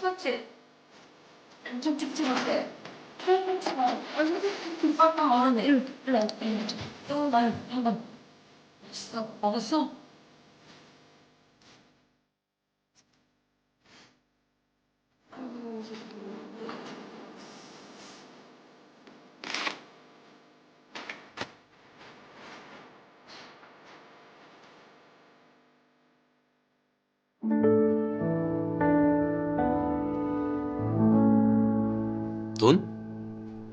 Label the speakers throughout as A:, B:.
A: 그렇지. 좀 집중하세. 빵빵 얼었네. 이리 일로 또 날, 한번. 먹었어? 먹었어?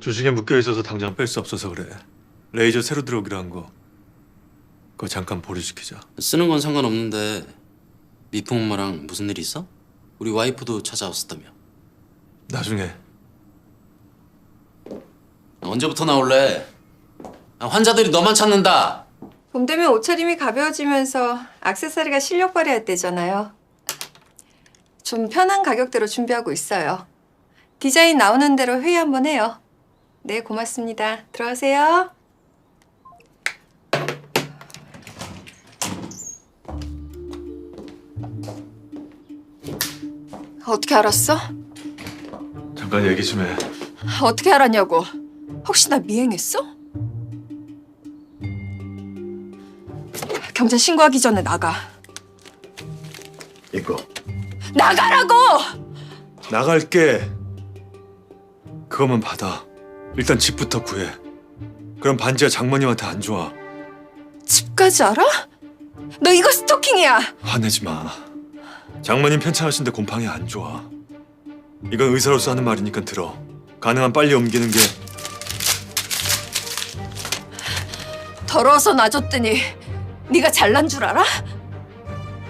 B: 주식에 묶여 있어서 당장 뺄 수 없어서 그래. 레이저 새로 들어오기로 한 거. 그거 잠깐 보류시키자.
C: 쓰는 건 상관없는데 미풍 엄마랑 무슨 일 있어? 우리 와이프도 찾아왔었다며
B: 나중에
C: 언제부터 나올래? 아, 환자들이 너만 찾는다
D: 봄 되면 옷차림이 가벼워지면서 액세서리가 실력 발휘할 때잖아요. 좀 편한 가격대로 준비하고 있어요. 디자인 나오는 대로 회의 한번 해요. 네, 고맙습니다. 들어가세요. 어떻게 알았어?
B: 잠깐 얘기 좀 해.
D: 어떻게 알았냐고. 혹시 나 미행했어? 경찰 신고하기 전에 나가.
B: 이거
D: 나가라고!
B: 나갈게. 그거만 받아. 일단 집부터 구해. 그럼 반지가 장모님한테 안 좋아.
D: 집까지 알아? 너 이거 스토킹이야.
B: 화내지 마. 장모님 편찮으신데 곰팡이 안 좋아. 이건 의사로서 하는 말이니까 들어. 가능한 빨리 옮기는 게
D: 더러워서 놔줬더니 네가 잘난 줄 알아?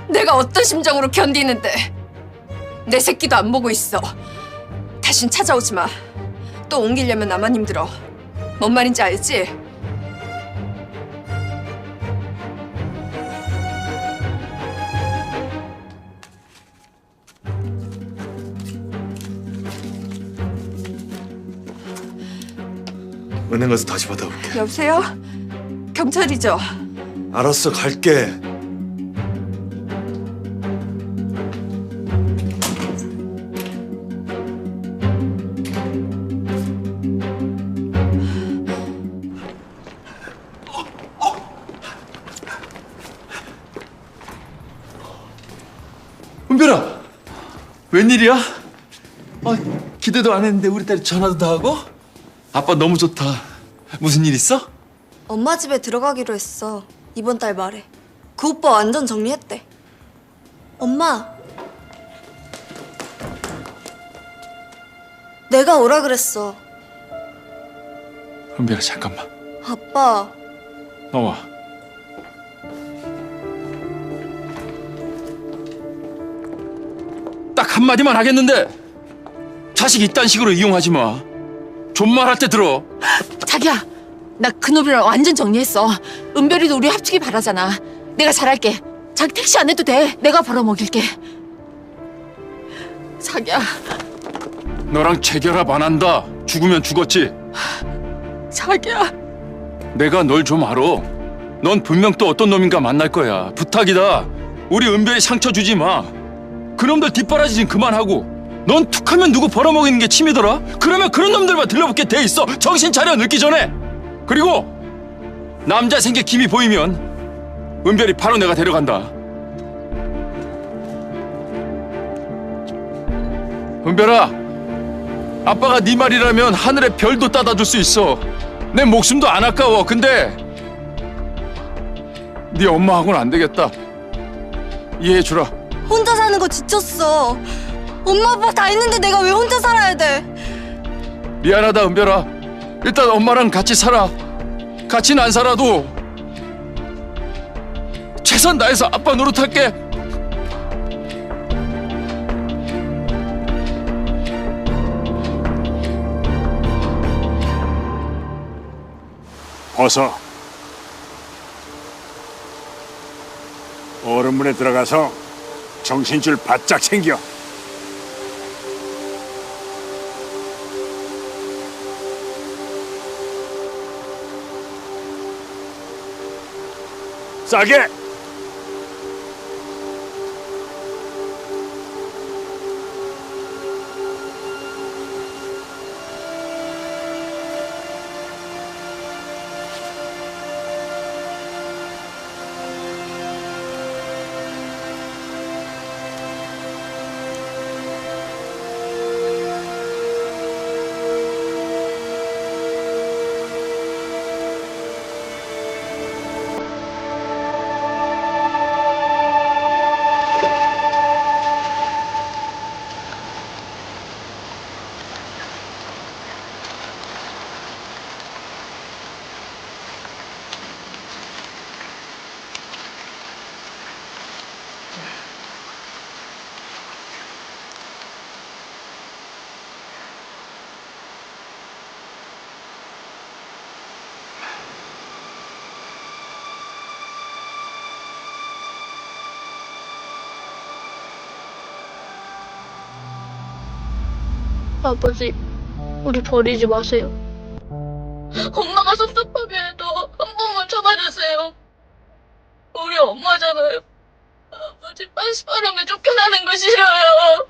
D: 내가 어떤 심정으로 견디는데 내 새끼도 안 보고 있어. 다신 찾아오지 마. 또 옮기려면 나만 힘들어. 뭔 말인지 알지?
B: 은행 가서 다시 받아올게.
D: 여보세요? 경찰이죠?
B: 알았어, 갈게.
E: 웬일이야? 어, 기대도 안 했는데 우리 딸이 전화도 다 하고? 아빠 너무 좋다 무슨 일 있어?
F: 엄마 집에 들어가기로 했어. 이번 달 말에. 그 오빠 완전 정리했대. 엄마. 내가 오라 그랬어.
E: 은별아 잠깐만
F: 아빠.
E: 나와 한마디만 하겠는데 자식 이딴 식으로 이용하지 마 존말할 때 들어
A: 자기야, 나 그놈이랑 완전 정리했어. 은별이도 우리 합치기 바라잖아. 내가 잘할게. 자기 택시 안 해도 돼. 내가 벌어 먹일게. 자기야,
E: 너랑 재결합 안 한다 죽으면 죽었지
A: 자기야.
E: 내가 널 좀 알아. 넌 분명 또 어떤 놈인가 만날 거야. 부탁이다. 우리 은별이 상처 주지 마. 그놈들 뒷바라지 좀 그만하고. 넌 툭하면 누구 벌어먹이는 게 취미더라? 그러면 그런 놈들만 들러붙게 돼 있어. 정신 차려 늙기 전에. 그리고 남자 생겨 김이 보이면 은별이 바로 내가 데려간다. 은별아, 아빠가 네 말이라면 하늘에 별도 따다 줄 수 있어. 내 목숨도 안 아까워. 근데 네 엄마하고는 안 되겠다. 이해해 주라.
F: 사는 거 지쳤어. 엄마 아빠 다 있는데 내가 왜 혼자 살아야 돼?
E: 미안하다 은별아. 일단 엄마랑 같이 살아. 같이는 안 살아도 최선 다해서 아빠 노릇할게.
G: 벗어. 얼음물에 들어가서 정신줄 바짝 챙겨. 싸게.
H: 아버지, 우리 버리지 마세요. 엄마가 섭섭하게 해도 한 번만 참아주세요. 우리 엄마잖아요. 아버지 빤스바람에 쫓겨나는 거 싫어요.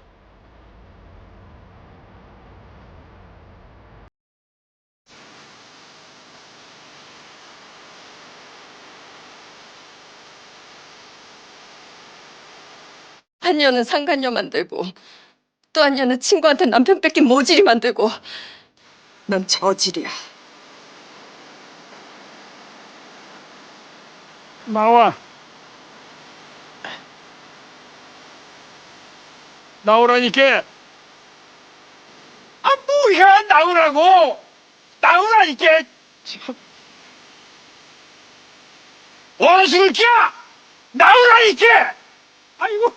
D: 한 년은 상간녀 만들고 또한 년은 친구한테 남편 뺏긴 모질이 만들고 넌 저질이야.
G: 나와. 나오라니까. 아 뭐야 나오라고. 나오라니까. 참. 원수를 껴. 나오라니까. 아이고.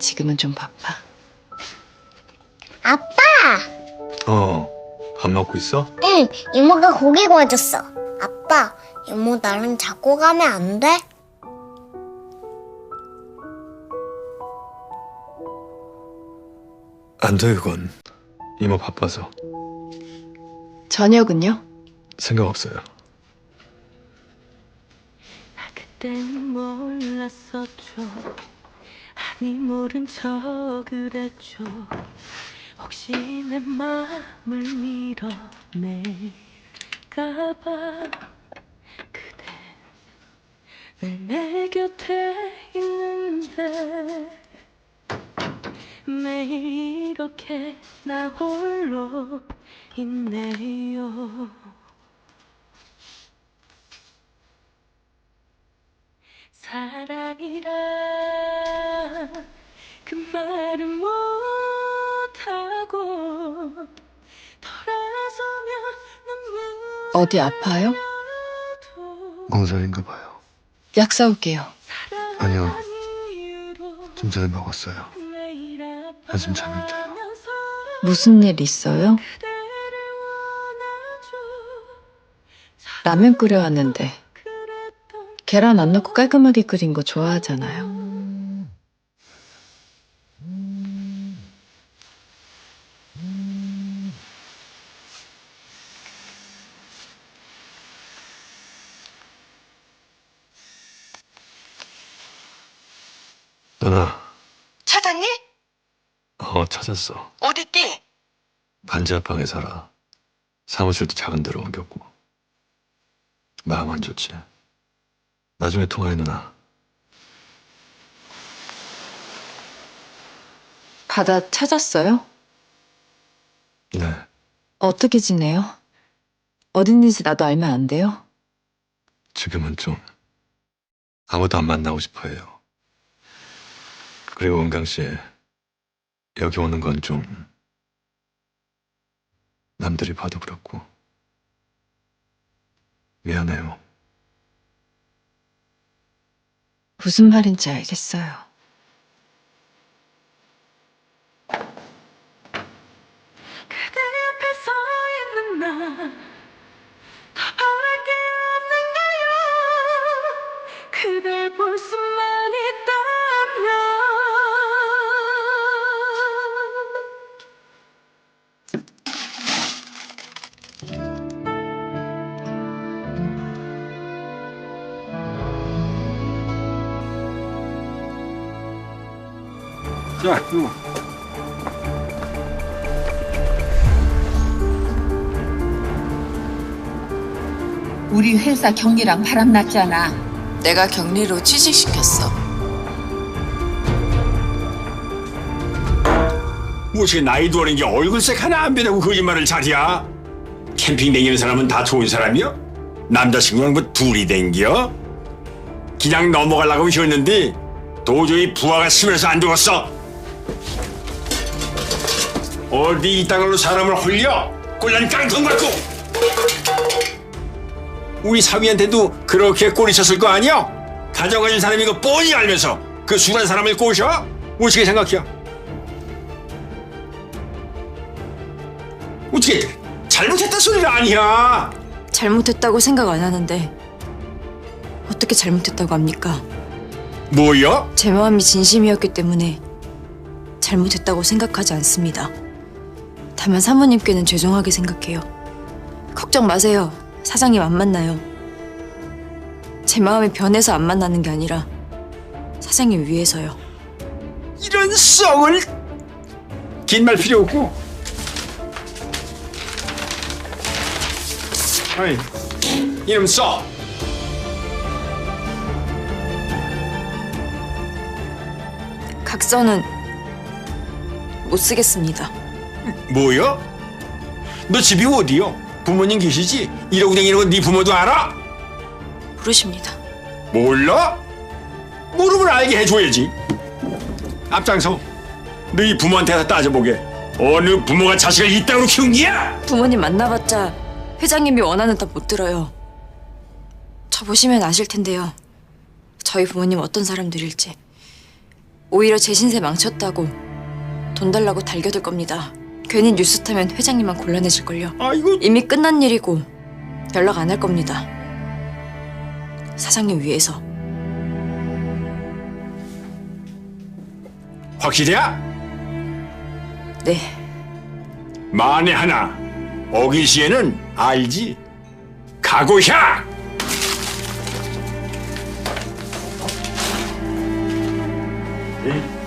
A: 지금은 좀 바빠.
I: 아빠!
B: 어, 밥 먹고 있어?
I: 응, 이모가 고기 구워줬어. 아빠, 이모 나랑 자고 가면 안 돼?
B: 안 돼, 그건. 이모 바빠서.
A: 저녁은요?
B: 생각 없어요.
H: 그땐 몰랐었죠. 아니 모른 척을 했죠. 혹시 내 마음을 밀어낼까봐 그대 왜내 곁에 있는데 매일 이렇게 나 홀로 있네요. 사
A: 어디 아파요?
B: 공설인가 봐요.
A: 약 사올게요.
B: 아니요. 좀 전에 먹었어요. 한숨 자면 돼요.
A: 무슨 일 있어요? 라면 끓여 왔는데 계란 안 넣고 깔끔하게 끓인 거 좋아하잖아요.
B: 누나,
D: 찾았니?
B: 어, 찾았어.
D: 어딨디?
B: 반지 앞방에 살아. 사무실도 작은 데로 옮겼고. 마음 안 좋지. 나중에 통화해, 누나.
A: 바다 찾았어요?
B: 네.
A: 어떻게 지내요? 어딨는지 나도 알면 안 돼요?
B: 지금은 좀 아무도 안 만나고 싶어 해요. 그리고 은강 씨, 여기 오는 건 좀 남들이 봐도 그렇고 미안해요.
A: 무슨 말인지 알겠어요.
G: 자, 이거.
J: 우리 회사 경리랑 바람 났잖아.
A: 내가 격리로 취직시켰어.
G: 무엇이 나이도 어린 게 얼굴색 하나 안 변하고 거짓말을 잘이야? 캠핑 다니는 사람은 다 좋은 사람이야? 남자친구랑 뭐 둘이 댕겨? 그냥 넘어가려고 쉬었는데 도저히 부하가 심해서 안 죽었어. 어디 이 땅으로 사람을 홀려? 꼴난 깡통 같고. 우리 사위한테도 그렇게 꼬리쳤을 거 아니야? 가져가는 사람이 거 뻔히 알면서 그 순한 사람을 꼬셔? 어떻게 생각해? 어떻게 잘못했다 소리가 아니야
D: 잘못했다고 생각 안 하는데 어떻게 잘못했다고 합니까?
G: 뭐야?
D: 제 마음이 진심이었기 때문에 잘못했다고 생각하지 않습니다. 다만 사모님께는 죄송하게 생각해요. 걱정 마세요. 사장님 안 만나요. 제 마음이 변해서 안 만나는 게 아니라 사장님 위해서요.
G: 이런 썩을 긴 말 필요 없고 아이 이름 써
D: 각서는 못 쓰겠습니다.
G: 뭐야? 너 집이 어디요? 부모님 계시지? 이러고 다니는 건 네 부모도 알아?
D: 모르십니다.
G: 몰라? 모르면 알게 해줘야지 앞장서 너희 부모한테 가서 따져보게 어느 부모가 자식을 이따위로 키운 게야?
D: 부모님 만나봤자 회장님이 원하는 답 못 들어요. 저 보시면 아실 텐데요. 저희 부모님 어떤 사람들일지. 오히려 제 신세 망쳤다고 돈 달라고 달겨들 겁니다. 괜히 뉴스 타면 회장님만 곤란해질걸요.
G: 아이고
D: 이미 끝난 일이고 연락 안 할 겁니다. 사장님 위해서.
G: 확실해야?
D: 네.
G: 만에 하나 어길 시에는 알지 각오야
F: 그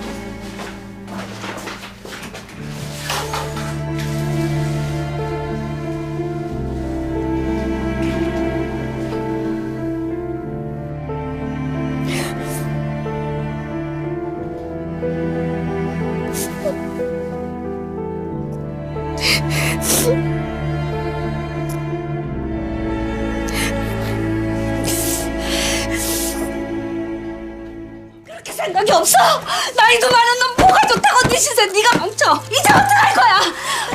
F: 없어. 나이도 많은 놈 뭐가 좋다고 네 신세 네가 망쳐. 이제 어떡할 거야?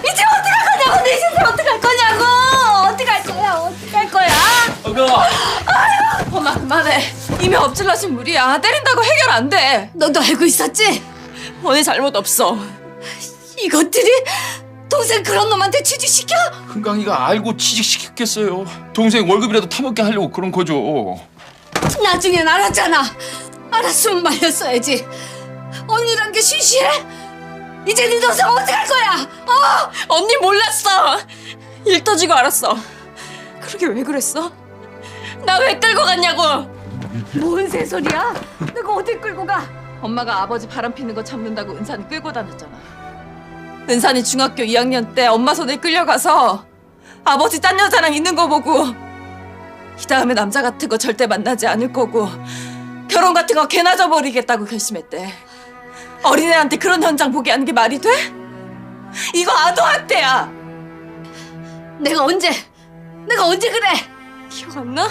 F: 이제 어떡할 거냐고 네 신세 어떡할 거냐고. 어떡할 거야? 어떡할 거야?
A: 엄마 그만해. 이미 엎질러진 물이야. 때린다고 해결 안 돼.
F: 너도 알고 있었지?
A: 언니 잘못 없어.
F: 이것들이 동생 그런 놈한테 취직시켜?
E: 흥강이가 알고 취직시켰겠어요. 동생 월급이라도 타먹게 하려고 그런 거죠.
F: 나중엔 알았잖아. 알았으면 말렸어야지. 언니란 게 시시해? 이제 네 동생 어떡할 거야? 어?
A: 언니 몰랐어. 일 터지고 알았어. 그러게 왜 그랬어? 나 왜 끌고 갔냐고.
F: 뭔 새소리야? 내가 어딜 끌고 가?
A: 엄마가 아버지 바람 피는 거 참는다고 은산이 끌고 다녔잖아. 은산이 중학교 2학년 때 엄마 손에 끌려가서 아버지 딴 여자랑 있는 거 보고 이 다음에 남자 같은 거 절대 만나지 않을 거고 결혼 같은 거 개나 져버리겠다고 결심했대. 어린애한테 그런 현장 보게 하는 게 말이 돼? 이거 아동학대야.
F: 내가 언제? 내가 언제 그래?
A: 기억 안 나?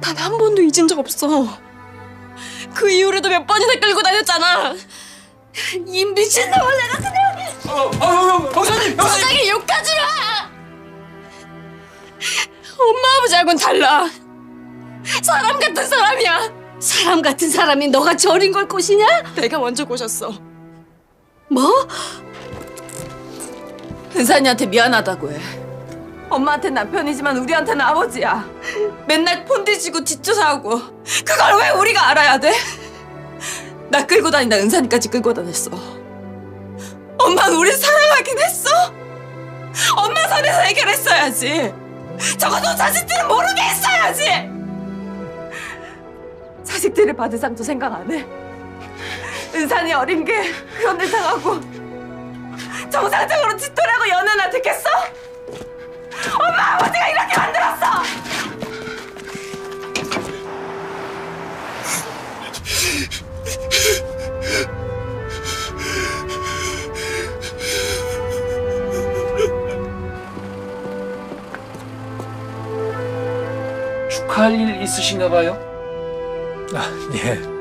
A: 단한 번도 잊은 적 없어. 그 이후로도 몇 번이나 끌고 다녔잖아.
F: 이 미친놈을 내가 그냥
E: 형사님!
A: 사장이 욕하지 마! 엄마 아버지하고는 달라. 사람 같은 사람이야.
F: 사람 같은 사람이 너가 저린 걸 꼬시냐?
A: 내가 먼저 꼬셨어.
F: 뭐?
A: 은산이한테 미안하다고 해. 엄마한테 남편이지만 우리한테는 아버지야. 맨날 폰 뒤지고 뒷조사하고 그걸 왜 우리가 알아야 돼? 나 끌고 다닌다 은산이까지 끌고 다녔어. 엄마는 우리 사랑하긴 했어. 엄마 선에서 해결했어야지. 적어도 자식들은 모르게 했어야지. 자식들을 받은 상도 생각 안 해. 은산이 어린 게 그런 일 당하고 정상적으로 짓돌하고 연애나 듣겠어? 엄마 아버지가 이렇게 만들었어!
E: 축하할 일 있으신가 봐요?
B: 아, 예.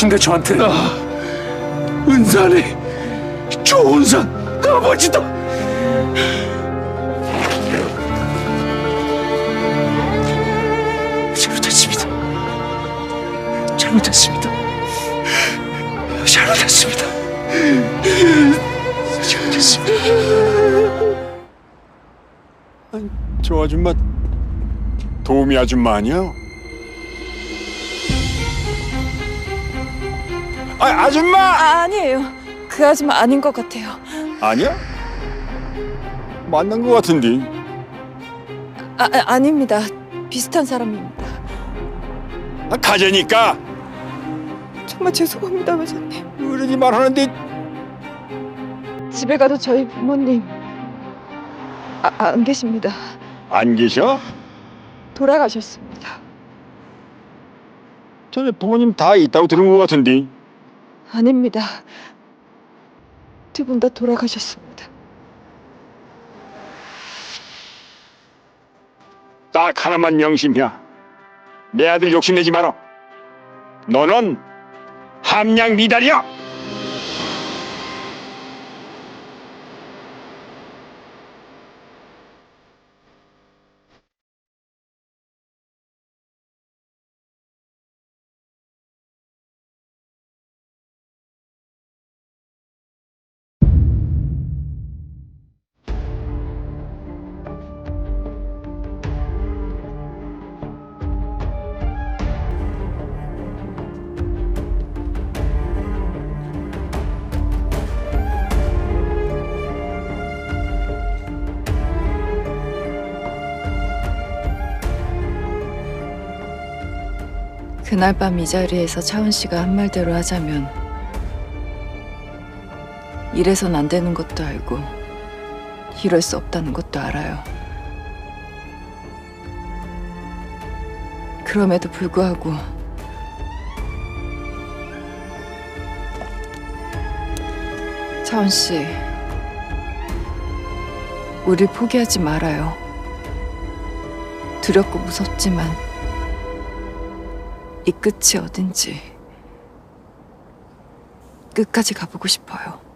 E: 누구신데 저한테?
B: 나 은산이 조은산 아버지다. 잘못했습니다. 잘못했습니다. 잘못했습니다. 잘못했습니다.
G: 저 아줌마 도우미 아줌마 아니야? 아 아줌마
A: 아, 아니에요. 그 아줌마 아닌 것 같아요.
G: 아니야? 만난 것 같은데
A: 아, 아 아닙니다. 비슷한 사람입니다.
G: 아, 가자니까
A: 정말 죄송합니다, 회장님.
G: 그러지 말하는데
A: 집에 가도 저희 부모님 아, 안 계십니다.
G: 안 계셔?
A: 돌아가셨습니다.
G: 전에 부모님 다 있다고 들은 것 같은데
A: 아닙니다. 두 분 다 돌아가셨습니다.
G: 딱 하나만 명심이야 내 아들 욕심내지 마라 너는 함량 미달이야
A: 그날 밤 이 자리에서 차은 씨가 한 말대로 하자면 이래선 안 되는 것도 알고 이럴 수 없다는 것도 알아요. 그럼에도 불구하고 차은 씨, 우릴 포기하지 말아요. 두렵고 무섭지만 이 끝이 어딘지 끝까지 가보고 싶어요.